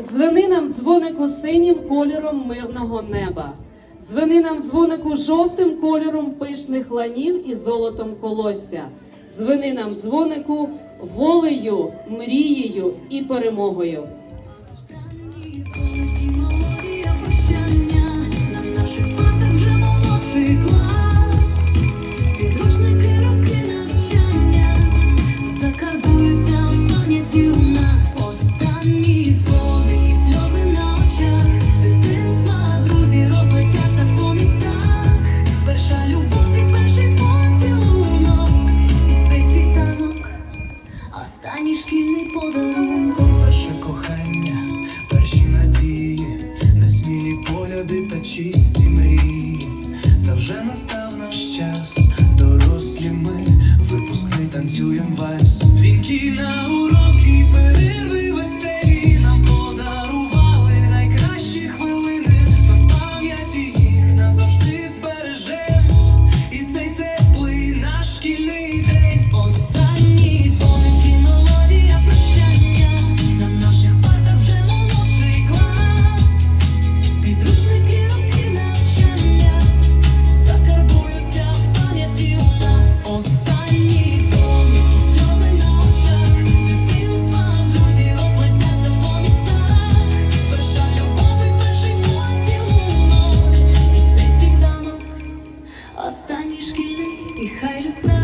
дзвени нам дзвонику синім кольором мирного неба. Дзвени нам дзвонику жовтим кольором пишних ланів і золотом колосся. Дзвени нам дзвонику волею, мрією і перемогою. останній шкільний подарунок Перше кохання, перші надії, несмілі погляди та чисті мрії. Та вже настав наш час, дорослі ми, випускний танцюєм вальс, Дзвінки на урок. Останній шкільний і хай люта.